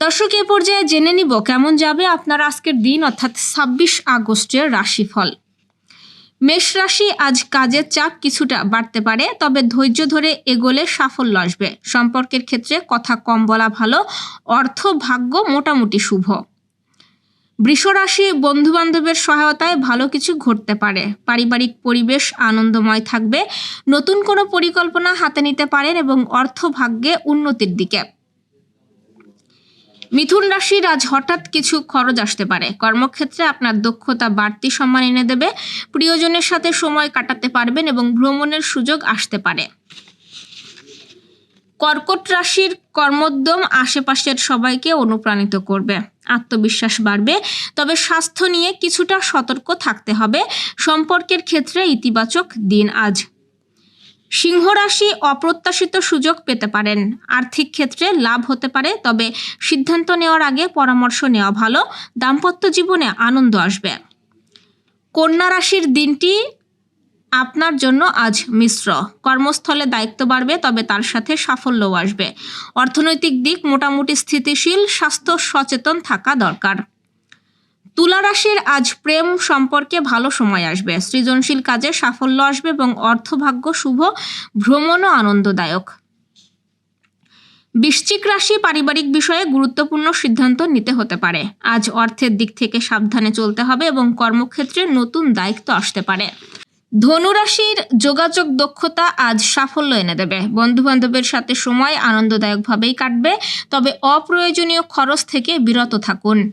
দর্শক, এ পর্যায়ে জেনে নিব কেমন যাবে আপনার আজকের দিন, অর্থাৎ ছাব্বিশ আগস্টের রাশিফল। মেষ রাশি আজ কাজের চাপ কিছুটা বাড়তে পারে, তবে ধৈর্য ধরে এগোলে সাফল্য আসবে। সম্পর্কের ক্ষেত্রে কথা কম বলা ভালো, অর্থ ভাগ্য মোটামুটি শুভ। বৃষরাশি বন্ধু বান্ধবের সহায়তায় ভালো কিছু ঘটতে পারে। পারিবারিক পরিবেশ আনন্দময় থাকবে, নতুন কোনো পরিকল্পনা হাতে নিতে পারেন এবং অর্থ ভাগ্যে উন্নতির দিকে। মিথুন রাশির আজ হঠাৎ কিছু খরচ আসতে পারে। কর্মক্ষেত্রে আপনার দক্ষতা বাড়তি সম্মান এনে দেবে। প্রিয়জনের সাথে সময় কাটাতে পারবেন এবং ভ্রমণের সুযোগ আসতে পারে। কর্কট রাশির কর্মোদ্যম আশেপাশের সবাইকে অনুপ্রাণিত করবে। আত্মবিশ্বাস বাড়বে। তবে স্বাস্থ্য নিয়ে কিছুটা সতর্ক থাকতে হবে। সম্পর্কের ক্ষেত্রে ইতিবাচক দিন আজ। সিংহ রাশি অপ্রত্যাশিত সুযোগ পেতে পারেন। আর্থিক ক্ষেত্রে লাভ হতে পারে, তবে সিদ্ধান্ত নেওয়ার আগে পরামর্শ নেওয়া ভালো, দাম্পত্য জীবনে আনন্দ আসবে। কন্যা রাশির দিনটি আপনার জন্য আজ মিশ্র। কর্মস্থলে দায়িত্ব বাড়বে, তবে তার সাথে সাফল্যও আসবে। অর্থনৈতিক দিক মোটামুটি স্থিতিশীল, স্বাস্থ্য সচেতন থাকা দরকার। তুলা রাশির আজ প্রেম সম্পর্কে ভালো সময় আসবে। সৃজনশীল কাজে সাফল্য আসবে এবং অর্থভাগ্য শুভ, ভ্রমণও আনন্দদায়ক। বৃশ্চিক রাশি পারিবারিক বিষয়ে গুরুত্বপূর্ণ সিদ্ধান্ত নিতে হতে পারে। আজ অর্থের দিক থেকে সাবধানে চলতে হবে এবং কর্মক্ষেত্রে নতুন দায়িত্ব আসতে পারে। ধনুরাশির যোগাযোগ দক্ষতা আজ সাফল্য এনে দেবে। বন্ধু বান্ধবের সাথে সময় আনন্দদায়কভাবেই কাটবে, তবে অপ্রয়োজনীয় খরচ থেকে বিরত থাকুন।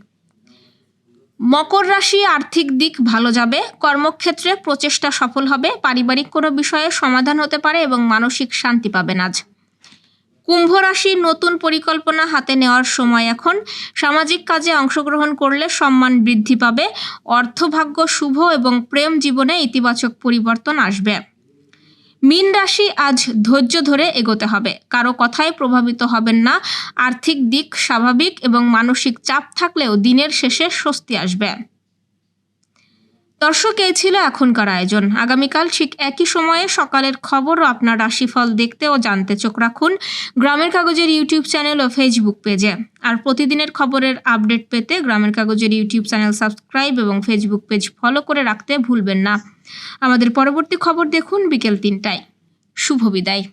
মকর রাশি আর্থিক দিক ভালো যাবে, কর্মক্ষেত্রে প্রচেষ্টা সফল হবে, পারিবারিক কোনো বিষয়ে সমাধান হতে পারে এবং মানসিক শান্তি পাবেন আজ। কুম্ভ রাশির নতুন পরিকল্পনা হাতে নেওয়ার সময় এখন, সামাজিক কাজে অংশগ্রহণ করলে সম্মান বৃদ্ধি পাবে, অর্থভাগ্য শুভ এবং প্রেম জীবনে ইতিবাচক পরিবর্তন আসবে। মীন রাশি আজ ধৈর্য ধরে এগোতে হবে। কারও কথায় প্রভাবিত হবেন না। আর্থিক দিক স্বাভাবিক এবং মানসিক চাপ থাকলেও দিনের শেষে স্বস্তি আসবে। দর্শক, এই ছিল এখনকার আয়োজন। আগামীকাল ঠিক একই সময়ে সকালের খবর ও আপনার রাশিফল দেখতে ও জানতে চোখ রাখুন। গ্রামের কাগজের ইউটিউব চ্যানেল ও ফেসবুক পেজে আর প্রতিদিনের খবরের আপডেট পেতে গ্রামের কাগজের ইউটিউব চ্যানেল সাবস্ক্রাইব এবং ফেসবুক পেজ ফলো করে রাখতে ভুলবেন না। আমাদের পরবর্তী খবর দেখুন বিকেল তিনটায়। শুভ বিদায়।